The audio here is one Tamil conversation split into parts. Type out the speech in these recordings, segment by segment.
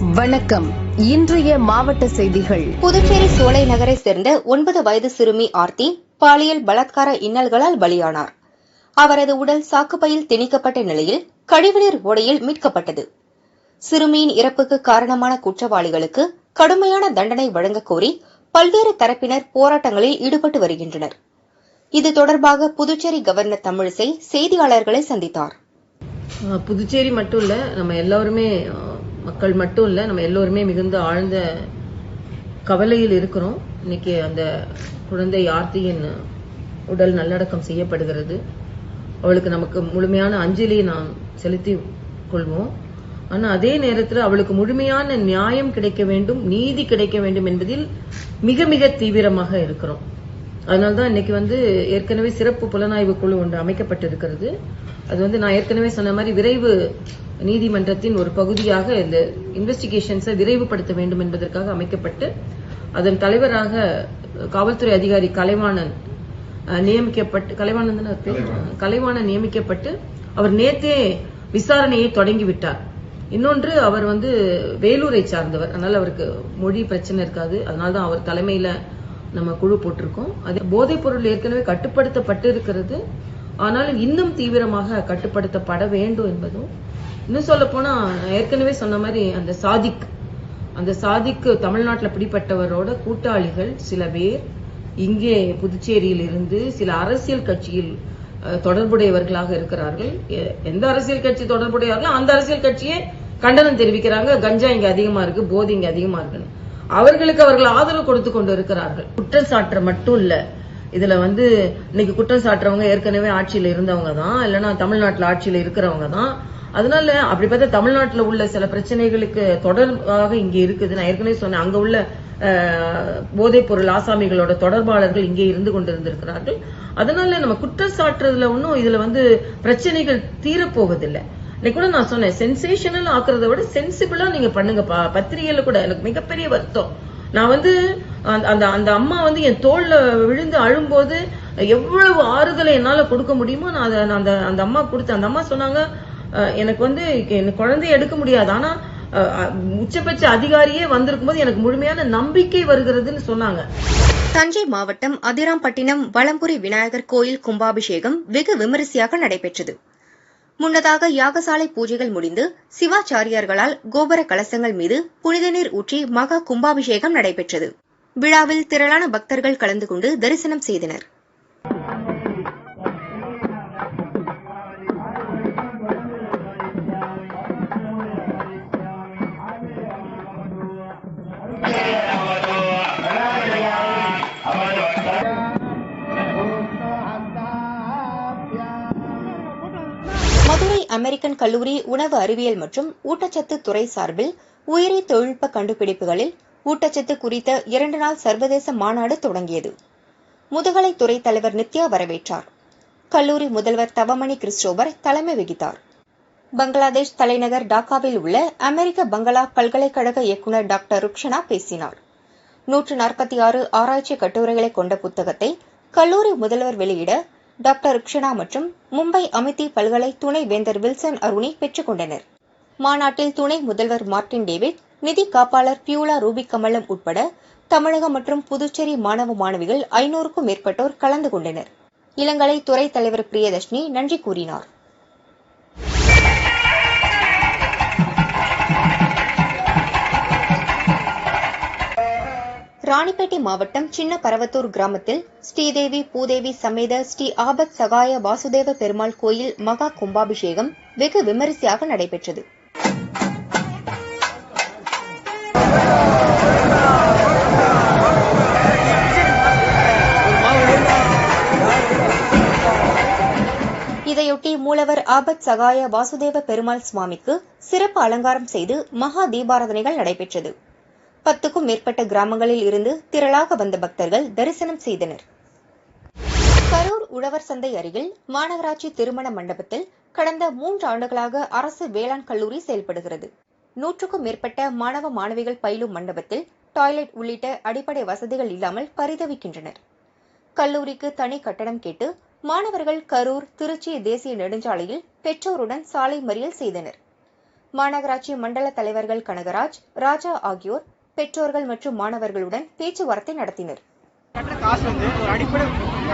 வணக்கம். இன்றைய மாவட்ட செய்திகள். புதுச்சேரி சோலை நகரை சேர்ந்த ஒன்பது வயது சிறுமி ஆர்த்தி பாலியல் பலாத்கார இன்னல்களால் பலியானார். அவரது உடல் சாக்குப்பையில் திணிக்கப்பட்ட நிலையில் கழிவுநீர் ஓடையில் மீட்கப்பட்டது. சிறுமியின் இறப்புக்கு காரணமான குற்றவாளிகளுக்கு கடுமையான தண்டனை வழங்கக் கோரி பல்வேறு தரப்பினர் போராட்டங்களில் ஈடுபட்டு வருகின்றனர். இது தொடர்பாக புதுச்சேரி கவர்னர் தமிழிசை செய்தியாளர்களை சந்தித்தார். புதுச்சேரி மட்டும் இல்ல நம்ம எல்லாருமே மக்கள் மட்டும் இல்லை நம்ம எல்லோருமே மிகுந்த ஆழ்ந்த கவலையில் இருக்கிறோம். இன்னைக்கு அந்த குழந்தை ஆர்த்தியின் உடல் நல்லடக்கம் செய்யப்படுகிறது. அவளுக்கு நமக்கு முழுமையான அஞ்சலியை நாம் செலுத்தி கொள்வோம். ஆனால் அதே நேரத்தில் அவளுக்கு முழுமையான நியாயம் கிடைக்க வேண்டும் நீதி கிடைக்க வேண்டும் என்பதில் மிக மிக தீவிரமாக இருக்கிறோம். அதனால்தான் இன்னைக்கு வந்து ஏற்கனவே சிறப்பு புலனாய்வு குழு ஒன்று அமைக்கப்பட்டிருக்கிறது. அது வந்து நான் ஏற்கனவே சொன்ன மாதிரி விரைவு நீதிமன்றத்தின் ஒரு பகுதியாக இந்த இன்வெஸ்டிகேஷன்ஸை விரைவுபடுத்த வேண்டும் என்பதற்காக அமைக்கப்பட்டு அதன் தலைவராக காவல்துறை அதிகாரி கலைவாணன் நியமிக்கப்பட்டு கலைவாணன்? கலைவாணன் நியமிக்கப்பட்டு அவர் நேத்தே விசாரணையை தொடங்கி விட்டார். இன்னொன்று அவர் வந்து வேலூரை சார்ந்தவர். அதனால அவருக்கு மொழி பிரச்சனை இருக்காது. அதனால தான் அவர் தலைமையில நம்ம குழு போட்டிருக்கோம். அது போதைப் பொருள் ஏற்கனவே கட்டுப்படுத்தப்பட்டு இருக்கிறது. ஆனாலும் இன்னும் தீவிரமாக கட்டுப்படுத்தப்பட வேண்டும் என்பதும் இன்னும் சொல்ல போனா ஏற்கனவே சொன்ன மாதிரி அந்த சாதிக் அந்த சாதிக்கு தமிழ்நாட்டில் பிடிப்பட்டவரோட கூட்டாளிகள் சில பேர் இங்கே புதுச்சேரியில் இருந்து சில அரசியல் கட்சியில் தொடர்புடையவர்களாக இருக்கிறார்கள். எ- எந்த அரசியல் கட்சி தொடர்புடையவர்களோ அந்த அரசியல் கட்சியே கண்டனம் தெரிவிக்கிறாங்க. கஞ்சா இங்க அதிகமா இருக்கு போதை இங்க அதிகமா இருக்குன்னு. அவர்களுக்கு அவர்கள் ஆதரவு கொடுத்து கொண்டு இருக்கிறார்கள். குற்றச்சாட்டு மட்டும் இல்லை. இதுல வந்து இன்னைக்கு குற்றம் சாட்டுறவங்க ஏற்கனவே ஆட்சியில இருந்தவங்க தான் இல்லைன்னா தமிழ்நாட்டில் ஆட்சியில இருக்கிறவங்க தான். அதனால அப்படி பார்த்தா தமிழ்நாட்டில் உள்ள சில பிரச்சனைகளுக்கு தொடர்பாக இங்க இருக்குது. நான் ஏற்கனவே சொன்னேன் அங்க உள்ள போதைப்பொருள் போதைப் பொருள் ஆசாமிகளோட தொடர்பாளர்கள் இங்கே இருந்து கொண்டிருந்திருக்கிறார்கள். அதனால நம்ம குற்றம் சாட்டுறதுல ஒன்றும் இதுல வந்து பிரச்சனைகள் தீரப்போவதில்லை. இன்னைக்கு கூட நான் சொன்னேன் சென்சேஷனல் ஆக்குறத விட சென்சிபிளா நீங்க பண்ணுங்க. பத்திரிகையில கூட எனக்கு மிகப்பெரிய வருத்தம். நான் வந்து அந்த- அந்த அந்த அம்மா வந்து என் தோல்ல விழுந்து அழும்போது எவ்வளவு ஆறுதலை என்னால கொடுக்க முடியுமோ நான் அதை அந்த அந்த அம்மா கொடுத்தேன். அந்த அம்மா சொன்னாங்க அஹ், எனக்கு வந்து எனக்கு குழந்தைய எடுக்க முடியாது. ஆனா உச்சபட்ச அதிகாரியே வந்திருக்கும் போது எனக்கு முழுமையான நம்பிக்கை வருகிறதுன்னு சொன்னாங்க. தஞ்சை மாவட்டம் அதிராம்பட்டினம் வளம்புரி விநாயகர் கோயில் கும்பாபிஷேகம் வெகு விமரிசையாக நடைபெற்றது. முன்னதாக யாகசாலை பூஜைகள் முடிந்து சிவாச்சாரியார்களால் கோபுர கலசங்கள் மீது புனித நீர் ஊற்றி மகா கும்பாபிஷேகம் நடைபெற்றது. விழாவில் திரளான பக்தர்கள் கலந்து கொண்டு தரிசனம் செய்தனர். மதுரை அமெரிக்கன் கல்லூரி உணவு அறிவியல் மற்றும் ஊட்டச்சத்து துறை சார்பில் உயிரி தொழில்நுட்ப கண்டுபிடிப்புகளில் ஊட்டச்சத்து குறித்த இரண்டு நாள் சர்வதேச மாநாடு தொடங்கியது. முதுகலை துறை தலைவர் நித்யா வரவேற்றார். கல்லூரி முதல்வர் தவமணி கிறிஸ்டோபர் தலைமை வகித்தார். பங்களாதேஷ் தலைநகர் டாக்காவில் உள்ள அமெரிக்க பங்களா பல்கலைக்கழக இயக்குநர் டாக்டர் ருக்ஷனா பேசினார். நூற்று நாற்பத்தி ஆறு ஆராய்ச்சி கட்டுரைகளை கொண்ட புத்தகத்தை கல்லூரி முதல்வர் வெளியிட டாக்டர் ருக்ஷனா மற்றும் மும்பை அமிதி பல்கலை துணை வேந்தர் வில்சன் அருணி பெற்றுக் கொண்டனர். மாநாட்டில் துணை முதல்வர் மார்டின் டேவிட் நிதி காப்பாளர் பியூலா ரூபி கமலம் உட்பட தமிழகம் மற்றும் புதுச்சேரி மாணவ மாணவிகள் ஐநூறுக்கும் மேற்பட்டோர் கலந்து கொண்டனர். இளங்கலை துறை தலைவர் பிரியதர்ஷினி நன்றி கூறினார். ராணிப்பேட்டை மாவட்டம் சின்ன பரவத்தூர் கிராமத்தில் ஸ்ரீதேவி பூதேவி சமேத ஸ்ரீ ஆபத் சகாய வாசுதேவ பெருமாள் கோயில் மகா கும்பாபிஷேகம் வெகு விமரிசையாக நடைபெற்றது. இதையொட்டி மூலவர் ஆபத் சகாய வாசுதேவ பெருமாள் சுவாமிக்கு சிறப்பு அலங்காரம் செய்து மகா தீபாராதனைகள் நடைபெற்றது. பத்துக்கும் மேற்பட்ட கிராமங்களில் இருந்து திரளாக வந்த பக்தர்கள் தரிசனம் செய்தனர். கரூர் உழவர் சந்தை அருகில் மாநகராட்சி திருமண மண்டபத்தில் கடந்த மூன்று ஆண்டுகளாக அரசு வேளாண் கல்லூரி செயல்படுகிறது. நூற்றுக்கும் மேற்பட்ட மாணவ மாணவிகள் பயிலும் மண்டபத்தில் டாய்லெட் உள்ளிட்ட அடிப்படை வசதிகள் இல்லாமல் பரிதவிக்கின்றனர். கல்லூரிக்கு தனி கட்டணம் கேட்டு மாணவர்கள் கரூர் திருச்சி தேசிய நெடுஞ்சாலையில் பெற்றோருடன் சாலை மறியல் செய்தனர் மாநகராட்சி மண்டல தலைவர்கள் கனகராஜ் ராஜா ஆகியோர் பெற்றோர்கள் மற்றும் மாணவர்களுடன் பேச்சுவார்த்தை நடத்தினர் கட்டுற காசு வந்து ஒரு அடிப்படை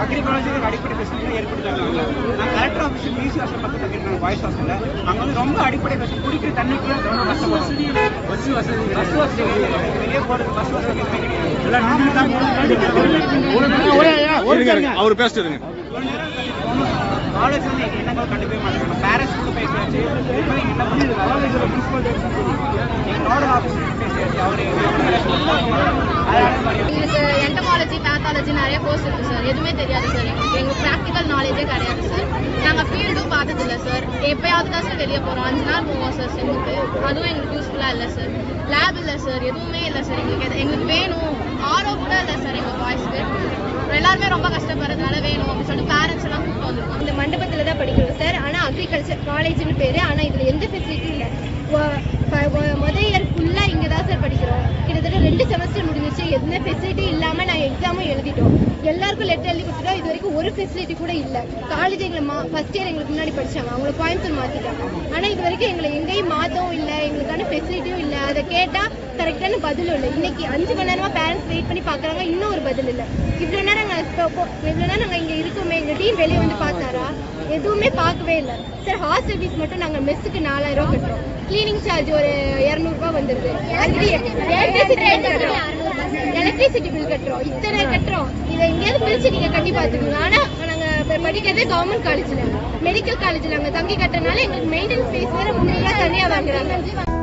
அக்ரி காலேஜுக்கு ஒரு அடிப்படை ஃபெசிலிட்டி ஏற்படுத்தாங்க நான் கலெக்டர் ஆஃபீஸ் பிசி ஹாஸ்டல் பக்கத்தில் கட்டிருக்கேன் பாய்ஸ் ஹாஸ்டல்ல அங்க வந்து ரொம்ப அடிப்படை ஃபெசிலிட்டி குடிக்கிற தண்ணிக்கு ரொம்ப கஷ்டப்படுறோம் பஸ் வசதி பஸ் வசதி வெளியே போறது பஸ் வசதி அவர் பேசிட்டு எங்களுக்கு என்டமாலஜி பேத்தாலஜி நிறைய கோர்ஸ் இருக்கு சார் எதுவுமே தெரியாது சார் எங்களுக்கு எங்க ப்ராக்டிக்கல் நாலேஜே கிடையாது சார் நாங்க ஃபீல்டும் பார்த்தது இல்லை சார் எப்பயாவது தான் சார் வெளியே போறோம். அஞ்சு நாள் போவோம் சார் செம்முக்கு அதுவும் எங்களுக்கு யூஸ்ஃபுல்லா இல்லை சார் லேப் இல்லை சார் எதுவுமே இல்லை சார் எங்களுக்கு எங்களுக்கு வேணும். ஆரோ கூட இல்லை சார் எங்கள் பாய்ஸ்க்கு எல்லாருமே ரொம்ப கஷ்டப்படுறதுனால வேணும் அப்படின்னு சொல்லிட்டு பேரண்ட்ஸ் எல்லாம் கூப்பிட்டு வந்திருக்கோம் இந்த மண்டபத்தில் தான் படிக்கிறோம் சார். ஆனால் அக்ரிகல்ச்சர் காலேஜ்னு பேர். ஆனால் இதில் எந்த ஃபெசிலிட்டியும் இல்லை. ஒ- ப- ஒ- முத இயர் ஃபுல்லா இங்க தான் சார் படிக்கிறோம் கிட்டத்தட்ட ரெண்டு செமஸ்டர் முடிஞ்சிச்சு எந்த ஃபெசிலிட்டி இல்லாமல் நான் எக்ஸாமும் எழுதிட்டோம். எல்லாருக்கும் லெட்டர் எழுதி கொடுத்துட்டோம். இது வரைக்கும் ஒரு ஃபெசிலிட்டி கூட இல்லை. காலேஜ் எங்களை மா ஃபர்ஸ்ட் இயர் எங்களுக்கு முன்னாடி படிச்சாங்க. அவங்கள கோயம்புத்தூர் மாற்றிட்டாங்க ஆனால் இது வரைக்கும் எங்களை எங்கேயும் மாற்றவும் இல்லை. எங்களுக்கான ஃபெசிலிட்டியும் இல்லை. அதை கேட்டால் கரெக்டான பதிலும் இல்லை. இன்னைக்கு அஞ்சு மணி நேரமாக பேரண்ட்ஸ் வெயிட் பண்ணி பார்க்குறாங்க இன்னும் ஒரு பதில் இல்லை. இவ்வளோ நேரம் நாங்கள் இவ்வளோ நேரம் நாங்கள் இங்கே இருக்கோமே. எங்கள் டீம் வெளியே வந்து பார்த்தாரா எதுவுமே பார்க்கவே இல்லை. சார் ஹாஸ்டல் ஃபீஸ் மட்டும் நாங்கள் மெஸ்ஸுக்கு நாலாயிரம் ரூபாய் கட்டுறோம். கிளீனிங் சார்ஜ் ஒரு இரநூறுபா வந்துருது. எலக்ட்ரிசிட்டி பில் கட்டுறோம். இத்தனை கட்டுறோம். இதை எங்கேயாவது பிரிச்சு நீங்க கட்டி பார்த்துக்கோங்க. ஆனா நாங்க படிக்கிறதே கவர்மெண்ட் காலேஜ்ல மெடிக்கல் காலேஜ்ல நாங்க தங்கி கட்டுறதுனால எங்களுக்கு மெயின்டெனன்ஸ் ஃபீஸ் வேற முன்னாடி தனியாக தனியா வாங்குறாங்க.